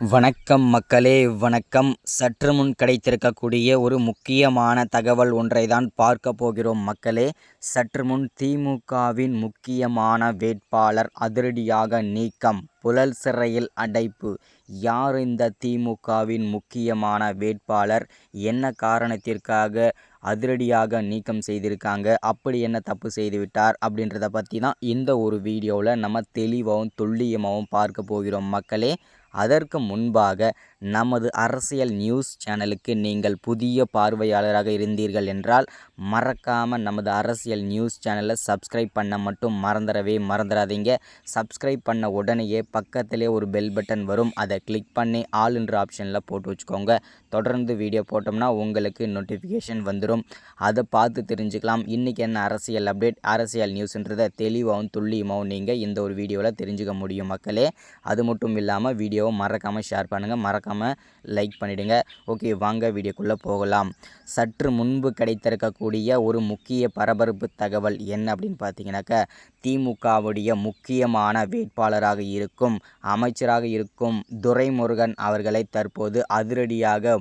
வணக்கம் மக்களே வணக்கம். சற்று முன் கிடைத்திருக்கக்கூடிய ஒரு முக்கியமான தகவல் ஒன்றை தான் பார்க்க போகிறோம் மக்களே. சற்று முன் திமுகவின் முக்கியமான வேட்பாளர் அதிரடியாக நீக்கம் புழல் சிறையில் அடைப்பு. யார் இந்த திமுகவின் முக்கியமான வேட்பாளர்? என்ன காரணத்திற்காக அதிரடியாக நீக்கம் செய்திருக்காங்க? அப்படி என்ன தப்பு செய்துவிட்டார்? அப்படின்றத பற்றி தான் இந்த ஒரு வீடியோவில் நம்ம தெளிவாகவும் துல்லியமாகவும் பார்க்க போகிறோம் மக்களே. அதற்கு முன்பாக நமது அரசியல் நியூஸ் சேனலுக்கு நீங்கள் புதிய பார்வையாளராக இருந்தீர்கள் என்றால் மறக்காமல் நமது அரசியல் நியூஸ் சேனலை சப்ஸ்கிரைப் பண்ண மட்டும் மறந்துடவே மறந்துடாதீங்க. சப்ஸ்கிரைப் பண்ண உடனேயே பக்கத்திலே ஒரு பெல் பட்டன் வரும். அதை கிளிக் பண்ணி ஆல் என்ற ஆப்ஷனில் போட்டு வச்சுக்கோங்க. தொடர்ந்து வீடியோ போட்டோம்னா உங்களுக்கு நோட்டிஃபிகேஷன் வந்துடும் அதை பார்த்து தெரிஞ்சுக்கலாம். இன்றைக்கி என்ன அரசியல் அப்டேட் அரசியல் நியூஸ்ன்றதை தெளிவாகவும் துல்லியமாகவும் நீங்கள் இந்த ஒரு வீடியோவில் தெரிஞ்சுக்க முடியும் மக்களே. அது மட்டும் இல்லாமல் வீடியோவை மறக்காமல் ஷேர் பண்ணுங்கள் மறக்காமல் லைக் பண்ணிவிடுங்க ஓகே வாங்க வீடியோக்குள்ளே போகலாம். சற்று முன்பு கிடைத்திருக்கக்கூடிய ஒரு முக்கிய பரபரப்பு தகவல் என்ன அப்படின்னு பார்த்தீங்கன்னாக்கா திமுகவுடைய முக்கியமான வேட்பாளராக இருக்கும் அமைச்சராக இருக்கும் துரைமுருகன் அவர்களை தற்போது அதிரடியாக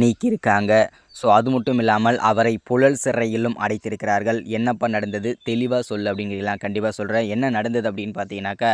நீக்கியிருக்காங்க. ஸோ அது மட்டும் இல்லாமல் அவரை புழல் சிறையிலும் அடைத்திருக்கிறார்கள். என்னப்பா நடந்தது? தெளிவாக சொல்லு அப்படிங்கிறீங்களா? கண்டிப்பாக சொல்கிறேன் என்ன நடந்தது அப்படின்னு பார்த்தீங்கன்னாக்கா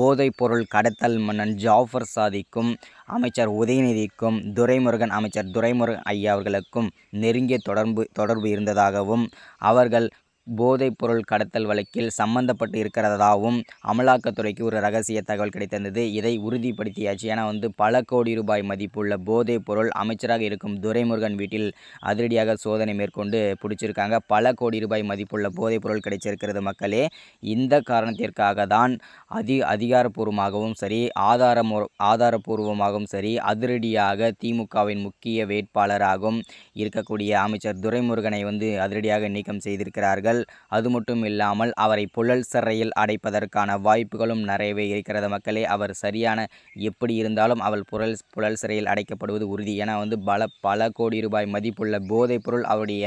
போதைப் பொருள் கடத்தல் மன்னன் ஜாஃபர் சாதிக்கும் அமைச்சர் உதயநிதிக்கும் துரைமுருகன் அமைச்சர் துரைமுருகன் ஐயா அவர்களுக்கும் நெருங்கிய தொடர்பு தொடர்பு இருந்ததாகவும் அவர்கள் போதைப்பொருள் கடத்தல் வழக்கில் சம்மந்தப்பட்டு இருக்கிறதாகவும் அமலாக்கத்துறைக்கு ஒரு ரகசிய தகவல் கிடைத்திருந்தது. இதை உறுதிப்படுத்தியாச்சு. ஏன்னா வந்து பல கோடி ரூபாய் மதிப்புள்ள போதைப்பொருள் அமைச்சராக இருக்கும் துரைமுருகன் வீட்டில் அதிரடியாக சோதனை மேற்கொண்டு பிடிச்சிருக்காங்க. பல கோடி ரூபாய் மதிப்புள்ள போதைப்பொருள் கிடைச்சிருக்கிறது மக்களே. இந்த காரணத்திற்காக தான் அதி அதிகாரப்பூர்வமாகவும் சரி ஆதாரம் ஆதாரப்பூர்வமாகவும் சரி அதிரடியாக திமுகவின் முக்கிய வேட்பாளராகவும் இருக்கக்கூடிய அமைச்சர் துரைமுருகனை வந்து அதிரடியாக நீக்கம் செய்திருக்கிறார்கள். இருக்கிறார்கள் அது மட்டும் இல்லாமல் அவரை புழல் சிறையில் அடைப்பதற்கான வாய்ப்புகளும் நிறையவே இருக்கிறது. மக்களே அவர் சரியான எப்படி இருந்தாலும் அவள் புழல் புழல் சிறையில் அடைக்கப்படுவது உறுதி. ஏன்னா வந்து பல பல கோடி ரூபாய் மதிப்புள்ள போதைப் பொருள் அவருடைய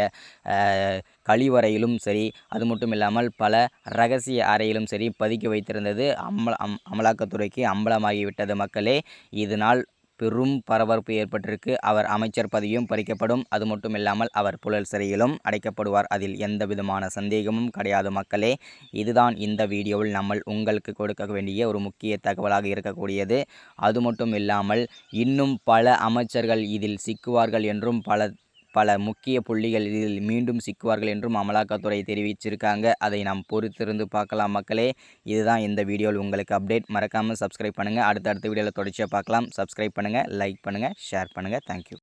கழிவறையிலும் சரி அது மட்டும் இல்லாமல் பல ரகசிய அறையிலும் சரி பதுக்கி வைத்திருந்தது அமல அம் அமலாக்கத்துறைக்கு அம்பலமாகிவிட்டது. மக்களே இதனால் பெரும் பரபரப்பு ஏற்பட்டிருக்கு. அவர் அமைச்சர் பதவியும் பறிக்கப்படும். அது மட்டும் இல்லாமல் அவர் புழல் சிறையிலும் அடைக்கப்படுவார். அதில் எந்த விதமான சந்தேகமும் கிடையாது மக்களே. இதுதான் இந்த வீடியோவில் நம்ம உங்களுக்கு கொடுக்க வேண்டிய ஒரு முக்கிய தகவலாக இருக்கக்கூடியது. அது மட்டும் இல்லாமல் இன்னும் பல அமைச்சர்கள் இதில் சிக்குவார்கள் என்றும் பல பல முக்கிய புள்ளிகள் இதில் மீண்டும் சிக்குவார்கள் என்றும் அமலாக்கத்துறை தெரிவிச்சிருக்காங்க. அதை நாம் பொறுத்திருந்து பார்க்கலாம் மக்களே. இதுதான் இந்த வீடியோவில் உங்களுக்கு அப்டேட். மறக்காமல் சப்ஸ்கிரைப் பண்ணுங்கள் அடுத்தடுத்த வீடியோவில் தொடர்ச்சியாக பார்க்கலாம். சப்ஸ்கிரைப் பண்ணுங்கள் லைக் பண்ணுங்கள் ஷேர் பண்ணுங்கள் தேங்க்யூ